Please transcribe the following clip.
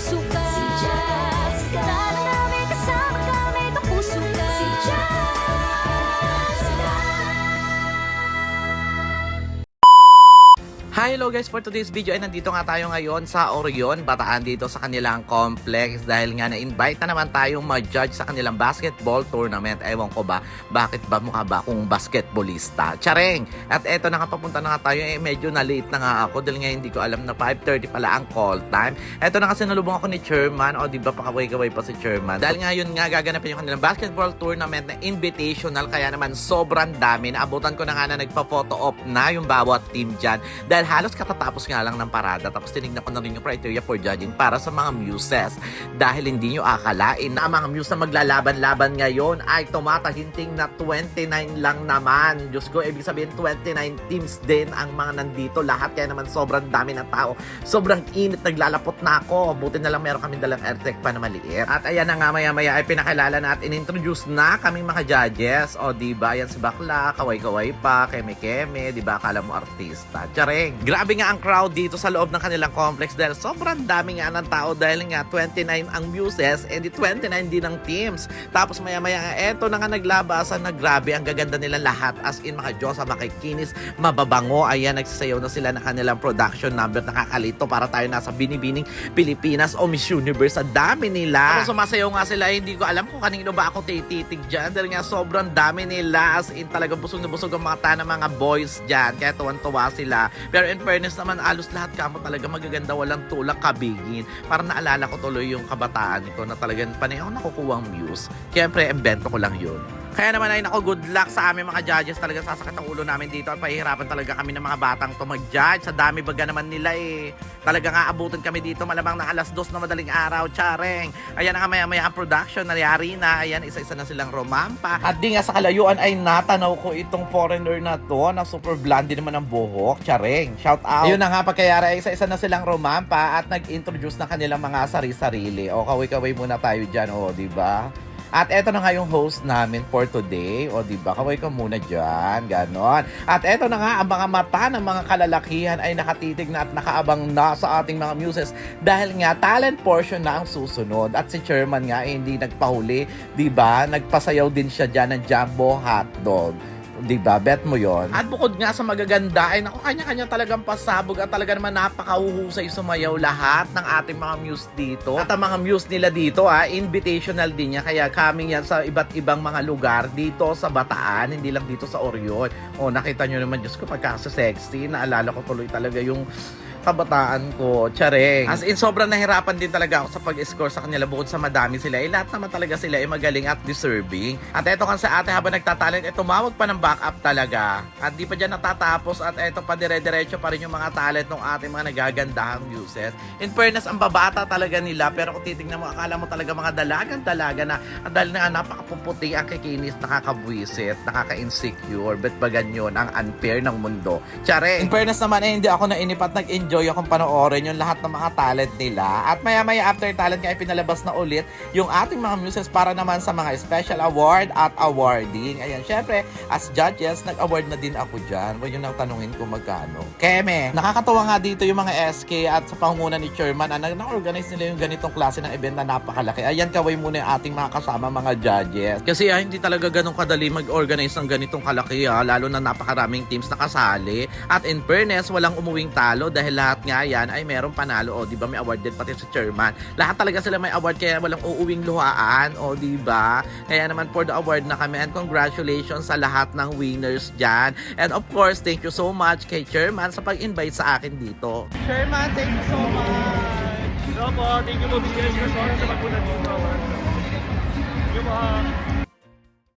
sous Hi, hello guys. For today's video ay nandito nga tayo ngayon sa Orion, Bataan dito sa kanilang complex dahil nga na-invite na naman tayong mag-judge sa kanilang basketball tournament. Ewan ko ba, bakit ba mukha ba akong basketballista? Chareng! At eto na nga papunta na nga tayo, eh medyo na-late na nga ako dahil nga hindi ko alam na 5.30 pala ang call time. Eto na kasi nalubong ako ni Chairman, o di ba pakaway-kaway pa si Chairman. Dahil nga yun nga gaganapin yung kanilang basketball tournament na invitational kaya naman sobrang dami. Naabutan ko na nga na nagpa-photo op na yung bawat team dyan. Dahil halos katatapos nga lang ng parada. Tapos tinignan ko na rin yung criteria for judging para sa mga muses. Dahil hindi nyo akalain na ang mga muse na maglalaban-laban ngayon ay tumatahinting na 29 lang naman. Diyos ko, ibig sabihin 29 teams din ang mga nandito. Lahat kaya naman sobrang dami ng tao. Sobrang init, naglalapot na ako. Buti na lang meron kami dalang airtech pa na maliit. At ayan na nga maya-maya ay pinakilala na at inintroduce na kaming mga judges. O di ba yan si Bakla, kaway-kaway pa, keme-keme, di ba akala mo artista. Tsareng. Grabe nga ang crowd dito sa loob ng kanilang complex dahil sobrang dami nga ng tao dahil nga 29 ang muses and di 29 din ang teams. Tapos maya-maya nga eto na nga naglabasan na grabe ang gaganda nila lahat as in mga Diyosa makikinis, mababango. Ayan nagsasayaw na sila ng kanilang production number nakakalito para tayo nasa binibining Pilipinas o Miss Universe. Ang dami nila. Tapos sumasayaw nga sila, eh, hindi ko alam kung kanino ba ako tititig dyan. Dahil nga sobrang dami nila. As in talagang busog na busog ang mata ng mga boys dyan. Kaya tuwan-tuwa sila. Pero in fairness naman, alos lahat kamo talaga magaganda. Walang tulak kabigin. Para naalala ko tuloy yung kabataan ko na talagang panay ako nakukuha ang muse. Siyempre, invento ko lang yun. Kaya naman ay nako good luck sa aming mga judges. Talagang sasakit ang ulo namin dito at pahihirapan talaga kami ng mga batang to mag-judge. Sa dami baga naman nila eh. Talagang aabutin kami dito malamang na alas dos na madaling araw. Chareng. Ayan nga maya maya ang production. Nangyari na. Ayan isa-isa na silang romampa. At di nga sa kalayuan ay natanaw ko itong foreigner na to na super blondie naman ang buhok. Chareng. Shout out. Ayun na nga pagkayari ay isa-isa na silang romampa at nag-introduce na kanilang mga sari-sarili. O kaway-kaway muna tayo dyan. O di ba? At eto na nga yung host namin for today. O di ba kaway ka muna dyan. Ganon. At eto na nga ang mga mata ng mga kalalakihan ay nakatitig na at nakaabang na sa ating mga muses. Dahil nga talent portion na ang susunod. At si chairman nga eh, hindi nagpahuli. Di ba? Nagpasayaw din siya dyan ng jumbo hotdog. Di ba? Bet mo yon. At bukod nga sa magaganda, ay naku, kanya-kanya talagang pasabog at talaga naman napakahuhusay sumayaw lahat ng ating mga muse dito. At ang mga muse nila dito, ah, invitational din niya. Kaya coming yan sa iba't ibang mga lugar dito sa Bataan, hindi lang dito sa Orion. O, nakita nyo naman, Diyos ko, pagka sexy, naalala ko tuloy talaga yung kabataan ko, tsareng. As in, sobrang nahirapan din talaga ako sa pag-score sa kanila bukod sa madami sila. Eh, lahat naman talaga sila ay magaling at deserving. At eto kan sa ate habang nagtatalent, eh, tumawag pa ng backup talaga. At di pa dyan natatapos at eto pa dire-diretso pa rin yung mga talent ng ating mga nagagandahang muses. In fairness, ang babata talaga nila pero kung titignan mo, akala mo talaga mga dalagan-dalaga na at dahil na napakapuputi ang kikinis, nakakabwisit, nakaka-insecure, bet ba ganyan ang unfair ng mundo? Tsare! In fairness naman, eh, hindi ako nainip at nag-enjoy akong panoorin yung lahat ng mga talent nila. At maya-maya after talent nga, pinalabas na ulit yung ating mga muses para naman sa mga special award at awarding. Ayan, syempre, as judges, nag-award na din ako dyan. Huwag yun ang tanungin kung magkano. Keme, nakakatawa nga dito yung mga SK at sa pangunguna ni Chairman, ah, na- na-organize nila yung ganitong klase ng event na napakalaki. Ayan, kaway muna yung ating mga kasama mga judges. Kasi ah, hindi talaga ganun kadali mag-organize ng ganitong kalaki, ah, lalo na napakaraming teams na kasali. At in fairness, walang umuwing talo dahil lahat nga yan ay merong panalo. O, di ba, may award din pati sa chairman. Lahat talaga sila may award kaya walang uuwing luhaan. O, di ba? Kaya naman for the award na kami and congratulations sa lahat ng winners dyan. And of course, thank you so much kay chairman sa pag-invite sa akin dito. Chairman, thank you so much. Hello po, thank you po BS Resort sa pagpunta dito. Thank you po.